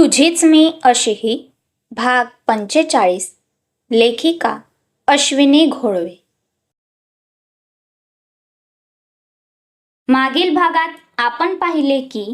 तुझीच मी अशीही भाग पंचेचाळीस लेखिका अश्विनी घोळवे. मागील भागात आपण पाहिले की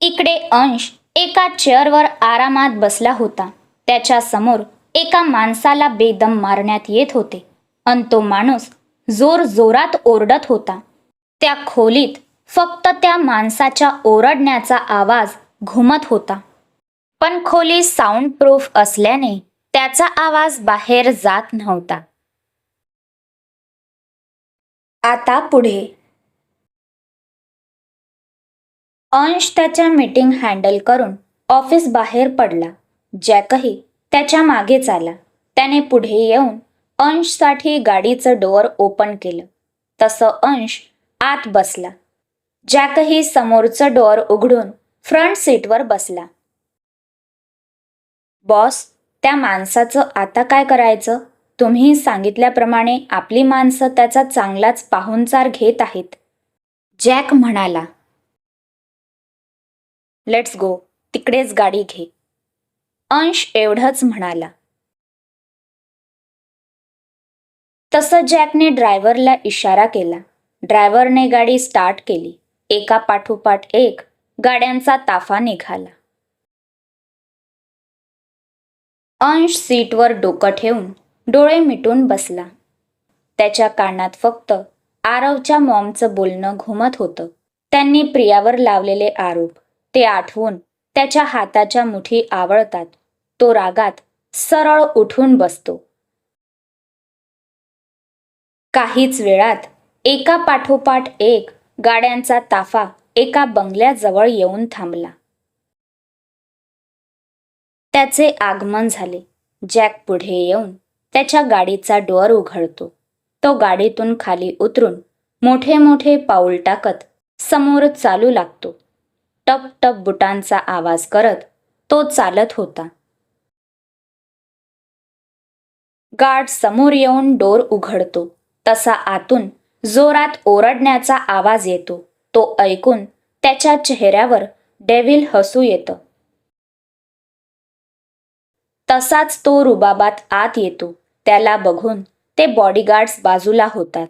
इकडे अंश एका चेअरवर आरामात बसला होता. त्याच्यासमोर एका माणसाला बेदम मारण्यात येत होते अन तो माणूस जोर जोरात ओरडत होता. त्या खोलीत फक्त त्या माणसाच्या ओरडण्याचा आवाज घुमत होता. पण खोली साऊंड प्रूफ असल्याने त्याचा आवाज बाहेर जात नव्हता. आता पुढे. अंश त्याच्या मीटिंग हँडल करून ऑफिस बाहेर पडला. जॅकही त्याच्या मागेच आला त्याने पुढे येऊन अंशसाठी गाडीचं डोअर ओपन केलं. तसं अंश आत बसला. जॅकही समोरचं डोअर उघडून फ्रंट सीटवर बसला. बॉस त्या माणसाचं आता काय करायचं? तुम्ही सांगितल्याप्रमाणे आपली माणसं त्याचा चांगलाच पाहुणचार घेत आहेत. जॅक म्हणाला. लेट्स गो तिकडेच गाडी घे. अंश एवढंच म्हणाला. तसं जॅकने ड्रायव्हरला इशारा केला. ड्रायव्हरने गाडी स्टार्ट केली. एका पाठोपाठ एक गाड्यांचा ताफा निघाला. अंश सीटवर डोकं ठेवून डोळे मिटून बसला. त्याच्या कानात फक्त आरवच्या मॉमचं बोलणं घुमत होतं. त्यांनी प्रियावर लावलेले आरोप ते आठवून त्याच्या हाताच्या मुठी आवळतात. तो रागात सरळ उठून बसतो. काहीच वेळात एका पाठोपाठ एक गाड्यांचा ताफा एका बंगल्याजवळ येऊन थांबला. त्याचे आगमन झाले. जॅक पुढे येऊन त्याच्या गाडीचा डोअर उघडतो. तो गाडीतून खाली उतरून मोठे मोठे पाऊल टाकत समोर चालू लागतो. टप टप बुटांचा आवाज करत तो चालत होता. गार्ड समोर येऊन डोर उघडतो. तसा आतून जोरात ओरडण्याचा आवाज येतो. तो ऐकून त्याच्या चेहऱ्यावर डेव्हिल हसू येतं. तसाच तो रुबाबात आत येतो. त्याला बघून ते बॉडीगार्ड्स बाजूला होतात.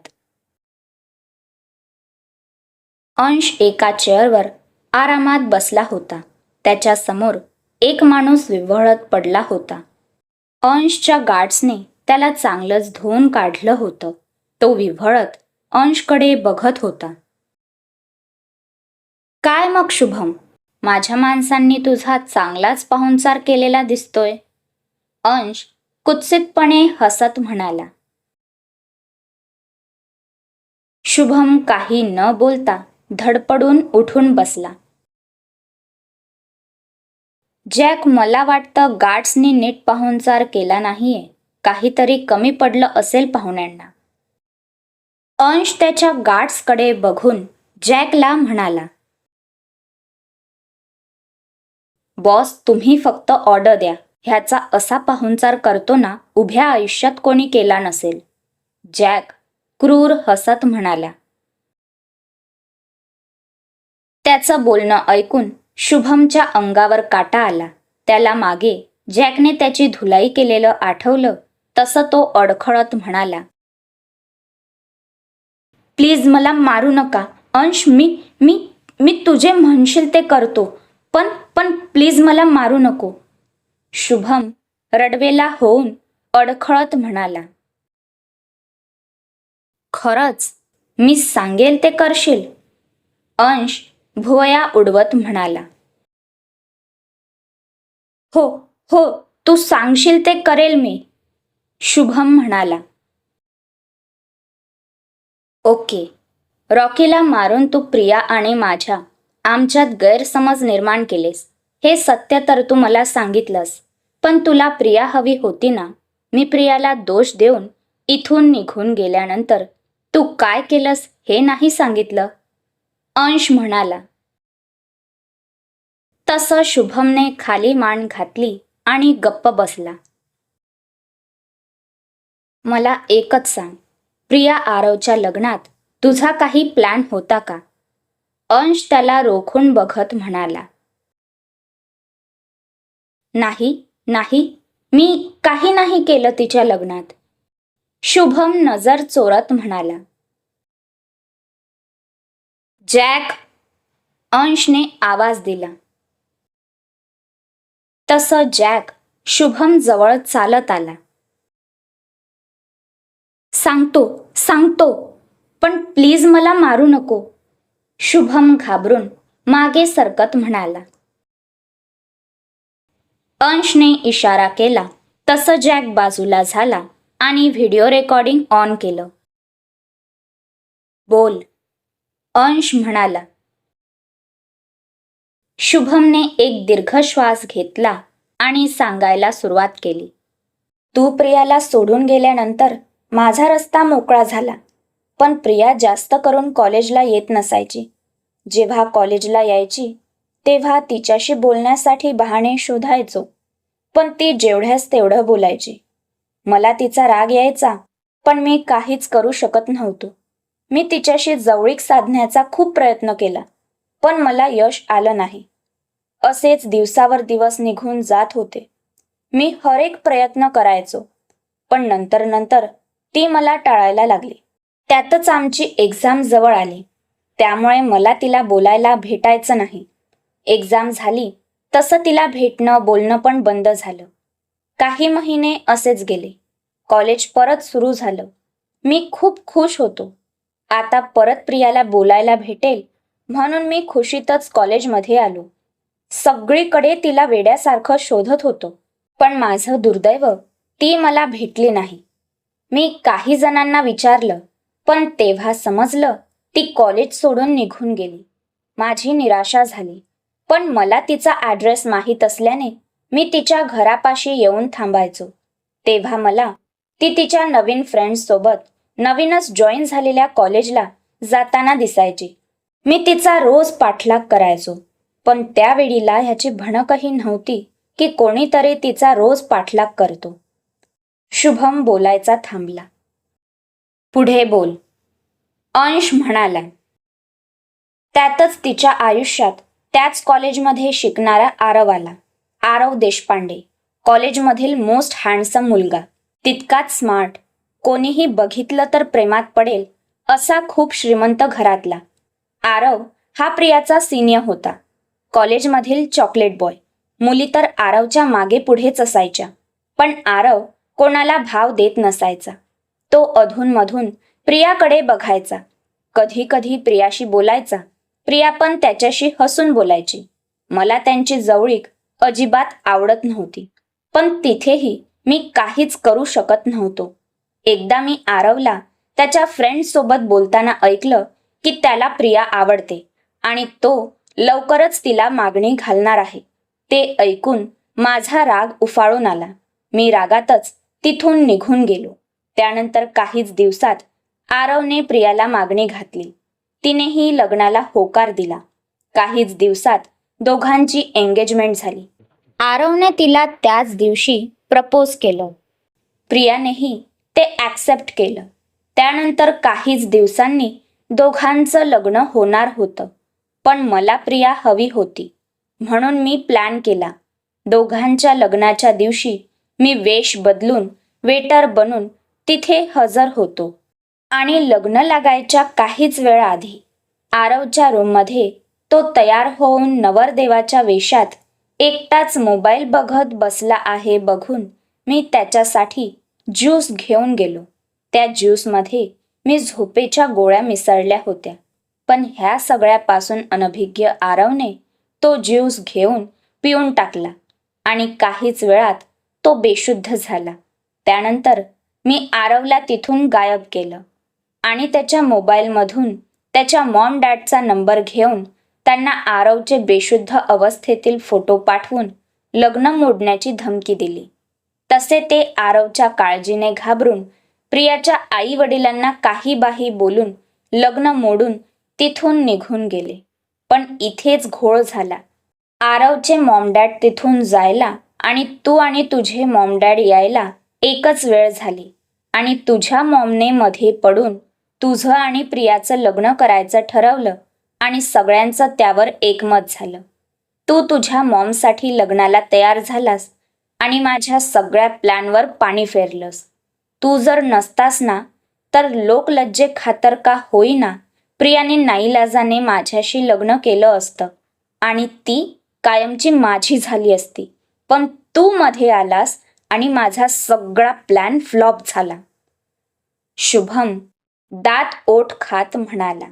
अंश एका चेअरवर आरामात बसला होता. त्याच्यासमोर एक माणूस विव्हळत पडला होता. अंशच्या गार्ड्सने त्याला चांगलंच धुवून काढलं होतं. तो विव्हळत अंशकडे बघत होता. काय मग शुभम? माझ्या माणसांनी तुझा चांगलाच पाहुणचार केलेला दिसतोय. अंश कुत्सितपणे हसत म्हणाला. शुभम काही न बोलता धडपडून उठून बसला. जॅक मला वाटतं गार्ड्सनी नीट पाहुणचार केला नाहीये. काहीतरी कमी पडलं असेल पाहुण्यांना. अंश त्याच्या गार्ड्सकडे बघून जॅकला म्हणाला बॉस तुम्ही फक्त ऑर्डर द्या. ह्याचा असा पाहुणचार करतो ना उभ्या आयुष्यात कोणी केला नसेल. जॅक क्रूर हसत म्हणाला. त्याचं बोलणं ऐकून शुभमच्या अंगावर काटा आला. त्याला मागे जॅकने त्याची धुलाई केलेलं आठवलं तसं तो अडखळत म्हणाला. प्लीज मला मारू नका. अंश मी मी मी तुझे म्हणशील ते करतो पण पण प्लीज मला मारू नको. शुभम रडवेला होऊन अडखळत म्हणाला. खरंच मी सांगेल ते करशील? अंश भुवया उडवत म्हणाला. हो हो तू सांगशील ते करेल मी. शुभम म्हणाला. ओके रॉकीला मारून तू प्रिया आणि माझ्या आमच्यात गैरसमज निर्माण केलेस. हे सत्य तर तू मला सांगितलंस पण तुला प्रिया हवी होती ना? मी प्रियाला दोष देऊन इथून निघून गेल्यानंतर तू काय केलंस हे नाही सांगितलं? अंश म्हणाला. तसं शुभमने खाली मान घातली आणि गप्प बसला. मला एकच सांग प्रिया आरवच्या लग्नात तुझा काही प्लॅन होता का? अंश त्याला रोखून बघत म्हणाला. नाही नाही मी काही नाही केलं तिच्या लग्नात. शुभम नजर चोरत म्हणाला. जॅक अंशने आवाज दिला. तसं जॅक शुभम जवळ चालत आला. सांगतो सांगतो पण प्लीज मला मारू नको. शुभम घाबरून मागे सरकत म्हणाला. अंशने इशारा केला. तसं जॅक बाजूला झाला आणि व्हिडिओ रेकॉर्डिंग ऑन केलं. बोल. अंश म्हणाला. शुभमने एक दीर्घ श्वास घेतला आणि सांगायला सुरुवात केली. तू प्रियाला सोडून गेल्यानंतर माझा रस्ता मोकळा झाला. पण प्रिया जास्त करून कॉलेजला येत नसायची. जेव्हा कॉलेजला यायची तेव्हा तिच्याशी बोलण्यासाठी बहाणे शोधायचो पण ती जेवढ्यास तेवढं बोलायची. मला तिचा राग यायचा पण मी काहीच करू शकत नव्हतो. मी तिच्याशी जवळीक साधण्याचा खूप प्रयत्न केला पण मला यश आलं नाही. असेच दिवसावर दिवस निघून जात होते. मी हरेक प्रयत्न करायचो पण नंतर नंतर ती मला टाळायला लागली. त्यातच आमची एक्झाम जवळ आली. त्यामुळे मला तिला बोलायला भेटायचं नाही. एक्झाम झाली तसं तिला भेटणं बोलणं पण बंद झालं. काही महिने असेच गेले. कॉलेज परत सुरू झालं. मी खूप खुश होतो. आता परत प्रियाला बोलायला भेटेल म्हणून मी खुशीतच कॉलेजमध्ये आलो. सगळीकडे तिला वेड्यासारखं शोधत होतो. पण माझं दुर्दैव ती मला भेटली नाही. मी काही जणांना विचारलं पण तेव्हा समजलं ती कॉलेज सोडून निघून गेली. माझी निराशा झाली. पण मला तिचा ॲड्रेस माहीत असल्याने मी तिच्या घरापाशी येऊन थांबायचो. तेव्हा मला ती तिच्या नवीन फ्रेंड्ससोबत नवीनच जॉईन झालेल्या कॉलेजला जाताना दिसायची. मी तिचा रोज पाठलाग करायचो. पण त्यावेळीला ह्याची भणकही नव्हती की कोणीतरी तिचा रोज पाठलाग करतो. शुभम बोलायचा थांबला. पुढे बोल. अंश म्हणाला. त्यातच तिच्या आयुष्यात त्याच कॉलेजमध्ये शिकणारा आरव आला. आरव देशपांडे कॉलेजमधील मोस्ट हँडसम मुलगा. तितकाच स्मार्ट. कोणीही बघितलं तर प्रेमात पडेल असा खूप श्रीमंत घरातला. आरव हा प्रियाचा सिनियर होता. कॉलेजमधील चॉकलेट बॉय. मुली तर आरवच्या मागे पुढेच असायच्या. पण आरव कोणाला भाव देत नसायचा. तो अधूनमधून प्रियाकडे बघायचा. कधी कधी प्रियाशी बोलायचा. प्रिया पण त्याच्याशी हसून बोलायची. मला त्यांची जवळीक अजिबात आवडत नव्हती. पण तिथेही मी काहीच करू शकत नव्हतो. एकदा मी आरवला त्याच्या फ्रेंडसोबत बोलताना ऐकलं की त्याला प्रिया आवडते आणि तो लवकरच तिला मागणी घालणार आहे. ते ऐकून माझा राग उफाळून आला. मी रागातच तिथून निघून गेलो. त्यानंतर काहीच दिवसात आरवने प्रियाला मागणी घातली. तिनेही लग्नाला होकार दिला. काहीच दिवसात दोघांची एंगेजमेंट झाली. आरवने तिला त्याच दिवशी प्रपोज केलं. प्रियानेही ते ॲक्सेप्ट केलं. त्यानंतर काहीच दिवसांनी दोघांचं लग्न होणार होतं. पण मला प्रिया हवी होती. म्हणून मी प्लॅन केला. दोघांच्या लग्नाच्या दिवशी मी वेश बदलून वेटर बनून तिथे हजर होतो. आणि लग्न लागायच्या काहीच वेळ आधी आरवच्या रूममध्ये तो तयार होऊन नवरदेवाच्या वेशात एकटाच मोबाईल बघत बसला आहे बघून मी त्याच्यासाठी ज्यूस घेऊन गेलो. त्या ज्यूसमध्ये मी झोपेच्या गोळ्या मिसळल्या होत्या. पण ह्या सगळ्यापासून अनभिज्ञ आरवने तो ज्यूस घेऊन पिऊन टाकला आणि काहीच वेळात तो बेशुद्ध झाला. त्यानंतर मी आरवला तिथून गायब केलं. आणि त्याच्या मोबाईलमधून त्याच्या मॉम डॅडचा नंबर घेऊन त्यांना आरवचे बेशुद्ध अवस्थेतील फोटो पाठवून लग्न मोडण्याची धमकी दिली. तसे ते आरवच्या काळजीने घाबरून प्रियाच्या आई वडिलांना काही बाही बोलून लग्न मोडून तिथून निघून गेले. पण इथेच घोळ झाला. आरवचे मॉमडॅड तिथून जायला आणि तू आणि तुझे मॉमडॅड यायला एकच वेळ झाली. आणि तुझ्या मॉमने मध्ये पडून तुझं आणि प्रियाचं लग्न करायचं ठरवलं आणि सगळ्यांचं त्यावर एकमत झालं. तू तुझ्या मॉमसाठी लग्नाला तयार झालास आणि माझ्या सगळ्या प्लॅनवर पाणी फेरलंस. तू जर नसतास ना तर लोकलज्जे खातर का होईना प्रियाने नाईलाजाने माझ्याशी लग्न केलं असतं आणि ती कायमची माझी झाली असती. पण तू मध्ये आलास आणि माझा सगळा प्लॅन फ्लॉप झाला. शुभम दात ओठ खात म्हणाला.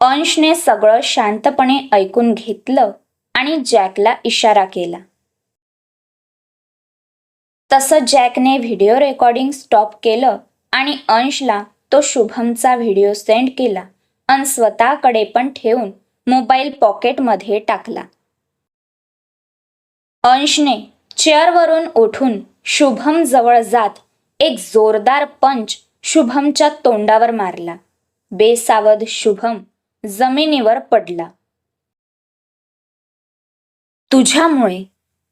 अंशने सगळं शांतपणे ऐकून घेतलं आणि जॅकला इशारा केला. तसं जॅकने व्हिडिओ रेकॉर्डिंग स्टॉप केलं आणि अंशला तो शुभमचा व्हिडिओ सेंड केला आणि स्वतःकडे पण ठेवून मोबाईल पॉकेटमध्ये टाकला. अंशने चेअरवरून उठून शुभम जवळ जात एक जोरदार पंच शुभमच्या तोंडावर मारला. बेसावध शुभम जमिनीवर पडला. तुझ्यामुळे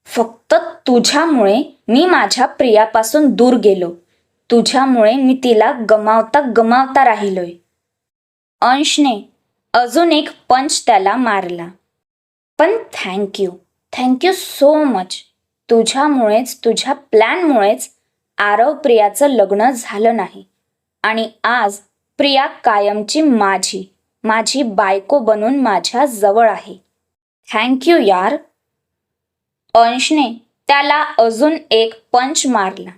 फक्त तुझ्यामुळे मी माझ्या प्रियापासून दूर गेलो. तुझ्यामुळे मी तिला गमावता गमावता राहिलोय. अंशने अजून एक पंच त्याला मारला. पण thank you thank you so much तुझ्यामुळेच तुझ्या प्लॅनमुळेच आरव प्रियाचं लग्न झालं नाही. आणि आज प्रिया कायमची माझी माझी बायको बनून माझ्या जवळ आहे. थँक्यू यार. अंशने त्याला अजून एक पंच मारला.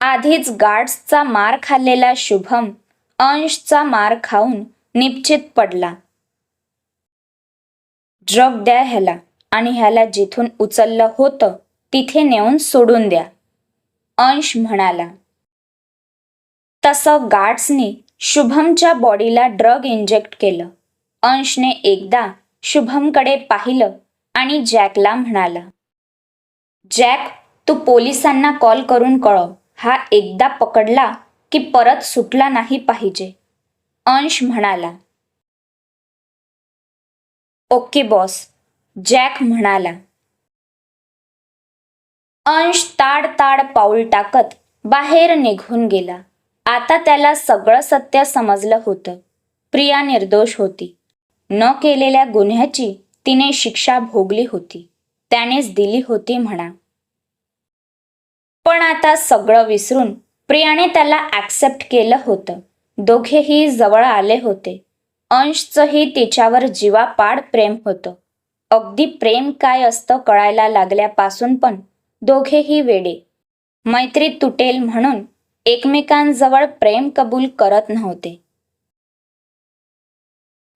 आधीच गार्ड्सचा मार खाल्लेला शुभम अंशचा मार खाऊन निश्चित पडला. ड्रग द्या ह्याला. आणि ह्याला जिथून उचललं होतं तिथे नेऊन सोडून द्या. अंश म्हणाला तसं गार्ड्सने शुभमच्या बॉडीला ड्रग इंजेक्ट केलं. अंशने एकदा शुभमकडे पाहिलं आणि जॅकला म्हणाला जॅक तू पोलिसांना कॉल करून कळव. हा एकदा पकडला की परत सुटला नाही पाहिजे. अंश म्हणाला ओके बॉस. जॅक म्हणाला अंश ताड ताड पाऊल टाकत बाहेर निघून गेला. आता त्याला सगळं सत्य समजलं होतं. प्रिया निर्दोष होती. न केलेल्या गुन्ह्याची तिने शिक्षा भोगली होती. त्यानेच दिली होती म्हणा. पण आता सगळं विसरून प्रियाने त्याला ॲक्सेप्ट केलं होतं. दोघेही जवळ आले होते. अंशचंही तिच्यावर जीवापाड प्रेम होतं. अगदी प्रेम काय असतं कळायला लागल्यापासून पण दोघेही वेडे. मैत्री तुटेल म्हणून एकमेकांजवळ प्रेम कबूल करत नव्हते.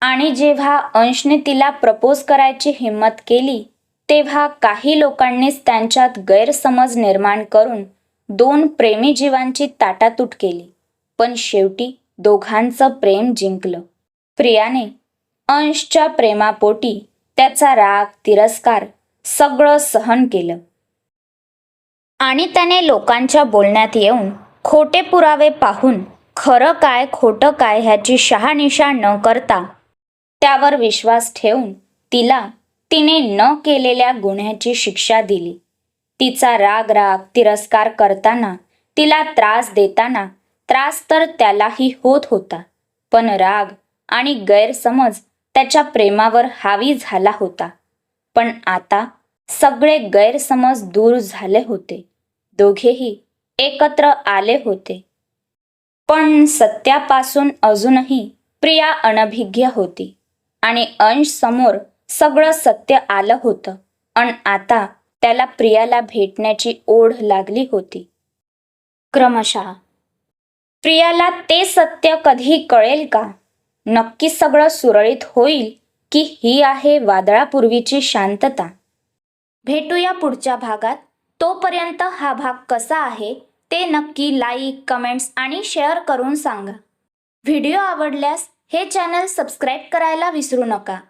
आणि जेव्हा अंशने तिला प्रपोज करायची हिंमत केली तेव्हा काही लोकांनीच त्यांच्यात गैरसमज निर्माण करून दोन प्रेमी जीवांची ताटातूट केली. पण शेवटी दोघांचं प्रेम जिंकलं. प्रियाने अंशच्या प्रेमापोटी त्याचा राग तिरस्कार सगळं सहन केलं. आणि त्याने लोकांच्या बोलण्यात येऊन खोटे पुरावे पाहून खरं काय खोटं काय ह्याची शहानिशा न करता त्यावर विश्वास ठेवून तिला तिने न केलेल्या गुन्ह्याची शिक्षा दिली. तिचा राग राग तिरस्कार करताना तिला त्रास देताना त्रास तर त्यालाही होत होता. पण राग आणि गैरसमज त्याच्या प्रेमावर हावी झाला होता. पण आता सगळे गैरसमज दूर झाले होते. दोघेही एकत्र आले होते. पण सत्यापासून अजूनही प्रिया अनभिज्ञ होती आणि अंश समोर सगळं सत्य आलं होतं. अन आता त्याला प्रियाला भेटण्याची ओढ लागली होती. क्रमशः प्रियाला ते सत्य कधी कळेल का? नक्की सगळं सुरळीत होईल की ही आहे वादळापूर्वीची शांतता? भेटूया पुढच्या भागात. तोपर्यंत हा भाग कसा आहे ते नक्की लाईक कमेंट्स आणि शेअर करून सांगा. व्हिडिओ आवडल्यास हे चॅनल सबस्क्राईब करायला विसरू नका.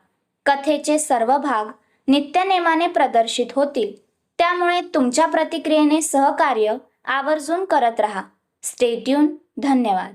कथेचे सर्व भाग नित्यनेमाने प्रदर्शित होतील. त्यामुळे तुमच्या प्रतिक्रियेने सहकार्य आवर्जून करत रहा. स्टेट्यून धन्यवाद.